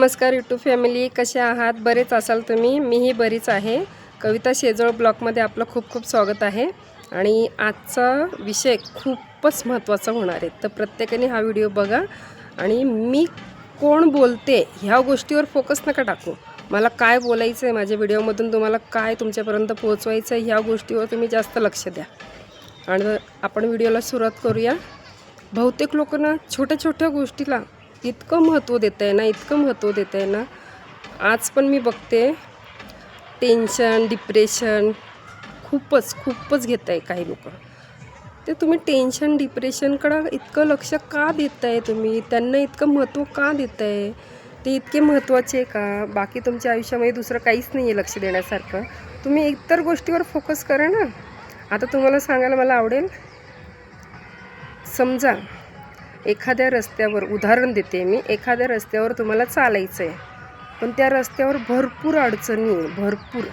नमस्कार YouTube family कसे आहात? बरेच असाल तुम्ही. मीही बरीच आहे. कविता शेजवळ ब्लॉगमध्ये आपलं खूप खूप स्वागत आहे. आणि आजचा विषय खूपच महत्त्वाचा होणार आहे. तर प्रत्येकाने हा व्हिडिओ बघा. आणि मी कोण बोलते ह्या गोष्टीवर फोकस नका टाकू. मला काय बोलायचं आहे माझ्या व्हिडिओमधून तुम्हाला काय तुमच्यापर्यंत पोहोचवायचं आहे ह्या गोष्टीवर तुम्ही जास्त लक्ष द्या. आणि आपण व्हिडिओला सुरुवात करूया. बहुतेक लोकांना छोट्या छोट्या गोष्टीला इतकं महत्त्व देत आहे ना इतकं महत्त्व देत आहे ना. आज पण मी बघते टेन्शन डिप्रेशन खूपच खूपच घेत आहे काही लोक. ते तुम्ही टेन्शन डिप्रेशनकडं इतकं लक्ष का देत आहे तुम्ही? त्यांना इतकं महत्त्व का देत आहे ते इतके महत्त्वाचे आहे का? बाकी तुमच्या आयुष्यामध्ये दुसरं काहीच नाही आहे लक्ष देण्यासारखं. तुम्ही इतर गोष्टीवर फोकस करा ना. आता तुम्हाला सांगायला मला आवडेल समजा एखाद्या रस्त्यावर उदाहरण देते मी एखाद्या रस्त्यावर तुम्हाला चालायचं आहे पण त्या रस्त्यावर भरपूर अडचणी आहे भरपूर.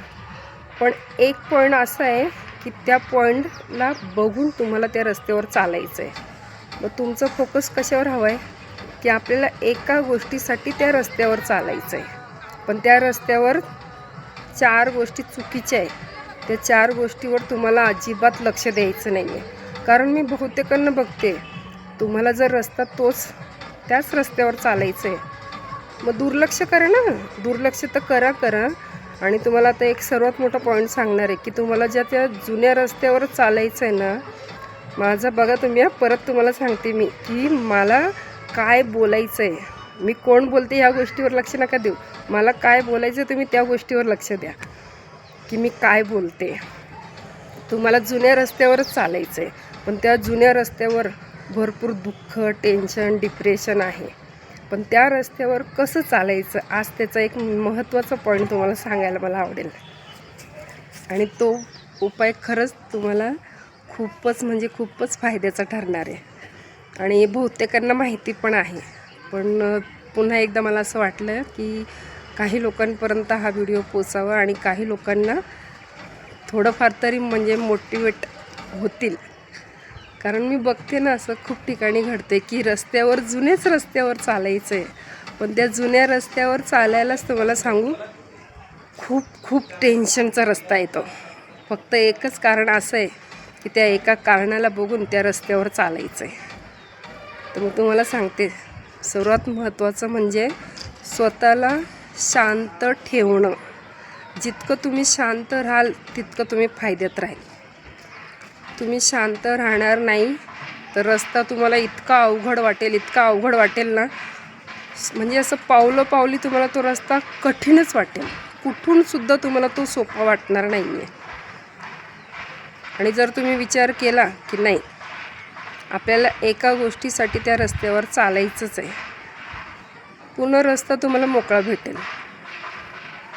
पण एक पॉईंट असा आहे की त्या पॉईंटला बघून तुम्हाला त्या रस्त्यावर चालायचं आहे मग तुमचं फोकस कशावर हवं आहे की आपल्याला एका गोष्टीसाठी त्या रस्त्यावर चालायचं आहे पण त्या रस्त्यावर चार गोष्टी चुकीच्या आहे त्या चार गोष्टीवर तुम्हाला अजिबात लक्ष द्यायचं नाही आहे कारण मी बहुतेकांना बघते तुम्हाला जर रस्ता तोच त्याच रस्त्यावर चालायचं आहे मग दुर्लक्ष करा ना. दुर्लक्ष तर करा करा. आणि तुम्हाला आता एक सर्वात मोठा पॉईंट सांगणार आहे की तुम्हाला ज्या त्या जुन्या रस्त्यावर चालायचं आहे ना माझं बघा तुम्ही परत तुम्हाला सांगते मी की मला काय बोलायचं आहे मी कोण बोलते ह्या गोष्टीवर लक्ष नका देऊ. मला काय बोलायचं आहे तुम्ही त्या गोष्टीवर लक्ष द्या. की मी काय बोलते. तुम्हाला जुन्या रस्त्यावरच चालायचं आहे पण त्या जुन्या रस्त्यावर भरपूर दुःख टेन्शन डिप्रेशन आहे. पण त्या रस्त्यावर कसं चालायचं? आज त्याचा एक महत्त्वाचा पॉईंट तुम्हाला सांगायला मला आवडेल. आणि तो उपाय खरंच तुम्हाला खूपच म्हणजे खूपच फायद्याचा ठरणार आहे. आणि बहुतेकांना माहिती पण आहे. पण पुन्हा एकदा मला असं वाटलं की काही लोकांपर्यंत हा व्हिडिओ पोचावा आणि काही लोकांना थोडंफार तरी म्हणजे मोटिवेट होतील. कारण मी बघते ना असं खूप ठिकाणी घडते की रस्त्यावर जुनेच रस्त्यावर चालायचं आहे पण त्या जुन्या रस्त्यावर चालायलाच तुम्हाला सांगू खूप खूप टेन्शनचा रस्ता येतो. फक्त एकच कारण असं आहे की त्या एका कारणाला बघून त्या रस्त्यावर चालायचं आहे तर मग तुम्हाला सांगते सर्वात महत्त्वाचं म्हणजे स्वतःला शांत ठेवणं. जितकं तुम्ही शांत राहाल तितकं तुम्ही फायद्यात राहील. तुम्ही शांत राहणार नाही तर रस्ता तुम्हाला इतका अवघड वाटेल इतका अवघड वाटेल ना. म्हणजे असं पावलं पावली तुम्हाला तो रस्ता कठीणच वाटेल. कुठूनसुद्धा तुम्हाला तो सोपा वाटणार नाही आहे आणि जर तुम्ही विचार केला की नाही आपल्याला एका गोष्टीसाठी त्या रस्त्यावर चालायचंच आहे. पूर्ण रस्ता तुम्हाला मोकळा भेटेल.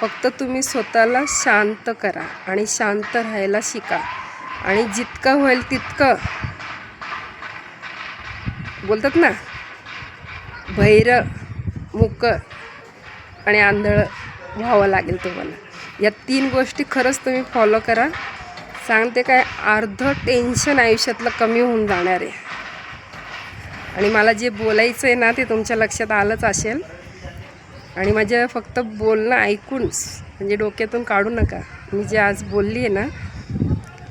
फक्त तुम्ही स्वतःला शांत करा आणि शांत राहायला शिका. आणि जितकं होईल तितकं. बोलतात ना? भैर मुक आणि आंधळ व्हावं लागेल तुम्हाला. या तीन गोष्टी खरंच तुम्ही फॉलो करा. सांगते काय अर्धं टेन्शन आयुष्यातलं कमी होऊन जाणार आहे. आणि मला जे बोलायचं आहे ना ते तुमच्या लक्षात आलंच असेल. आणि माझ्या फक्त बोलणं ऐकून म्हणजे डोक्यातून काढू नका. मी जे आज बोलली आहे ना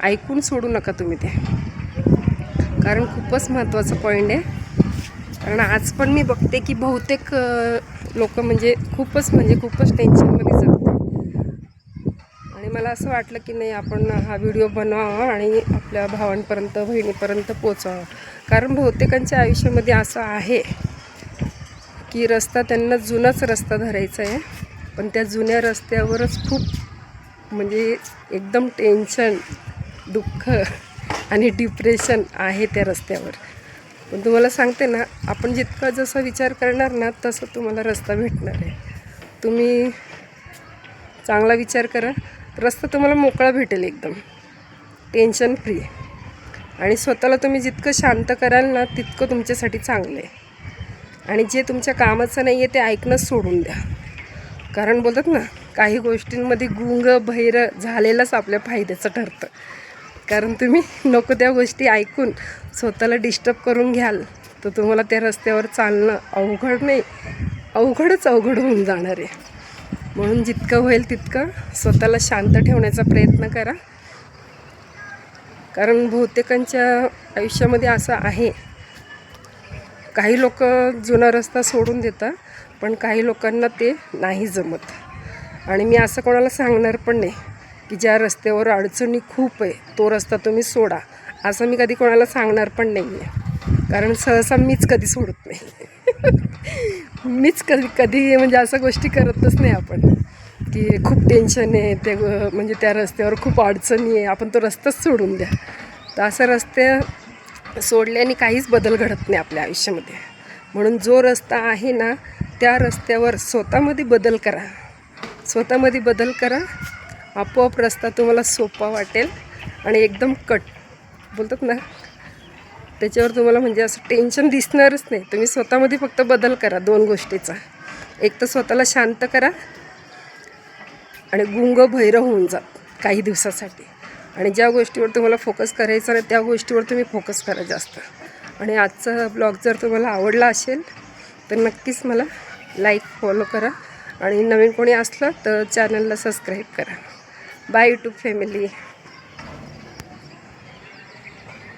ऐकून सोडू नका तुम्ही ते. कारण खूपच महत्त्वाचं पॉईंट आहे. कारण आज पण मी बघते की बहुतेक लोक म्हणजे खूपच म्हणजे खूपच टेन्शनमध्ये जगते आणि मला असं वाटलं की नाही आपण हा व्हिडिओ बनवावा आणि आपल्या भावांपर्यंत बहिणीपर्यंत पोचावा कारण बहुतेकांच्या आयुष्यामध्ये असं आहे की रस्ता त्यांना जुनाच रस्ता धरायचा आहे. पण त्या जुन्या रस्त्यावरच खूप म्हणजे एकदम टेन्शन दुःख आणि डिप्रेशन आहे त्या रस्त्यावर. पण तुम्हाला सांगते ना आपण जितका जसा विचार करणार ना तसं तुम्हाला रस्ता भेटणार आहे. तुम्ही चांगला विचार करा रस्ता तुम्हाला मोकळा भेटेल एकदम. टेन्शन फ्री आणि स्वतःला तुम्ही जितकं शांत कराल ना तितकं तुमच्यासाठी चांगलं आहे. आणि जे तुमच्या कामाचं नाही आहे ते ऐकणंच सोडून द्या. कारण बोलतात ना काही गोष्टींमध्ये गुंग भैर झालेलंच आपल्या फायद्याचं ठरतं. कारण तुम्ही नको त्या गोष्टी ऐकून स्वतःला डिस्टर्ब करून घ्याल. तर तुम्हाला त्या रस्त्यावर चालणं अवघड नाही. अवघडच अवघड होऊन जाणार आहे. म्हणून जितकं होईल तितकं स्वतःला शांत ठेवण्याचा प्रयत्न करा. कारण बहुतेकांच्या आयुष्यामध्ये असं आहे. काही लोक जुना रस्ता सोडून देतात पण काही लोकांना ते नाही जमत. आणि मी असं कोणाला सांगणार पण नाही. की ज्या रस्त्यावर अडचणी खूप आहे तो रस्ता तुम्ही सोडा. असं मी कधी कोणाला सांगणार पण नाही आहे कारण सहसा मीच कधी सोडत नाही. मीच कधी कधी म्हणजे असं गोष्टी करतच नाही आपण. की खूप टेन्शन आहे ते म्हणजे त्या रस्त्यावर खूप अडचणी आहे आपण तो रस्ताच सोडून द्या. तर असं रस्ते सोडल्याने काहीच बदल घडत नाही आपल्या आयुष्यामध्ये. म्हणून जो रस्ता आहे ना त्या रस्त्यावर स्वतःमध्ये बदल करा. स्वतःमध्ये बदल करा. आपोआप रस्ता तुम्हाला सोपा वाटेल आणि एकदम कट. बोलतात ना? त्याच्यावर तुम्हाला म्हणजे असं टेन्शन दिसणारच नाही. तुम्ही स्वतःमध्ये फक्त बदल करा दोन गोष्टीचा. एक तर स्वतःला शांत करा आणि गुंग भैरव होऊन जा काही दिवसासाठी. आणि ज्या गोष्टीवर तुम्हाला फोकस करायचा नाही त्या गोष्टीवर तुम्ही फोकस करा जास्त. आणि आजचा ब्लॉग जर तुम्हाला आवडला असेल तर नक्कीच मला लाईक फॉलो करा. आणि नवीन कोणी असलं तर चॅनलला सबस्क्राईब करा. Bye YouTube family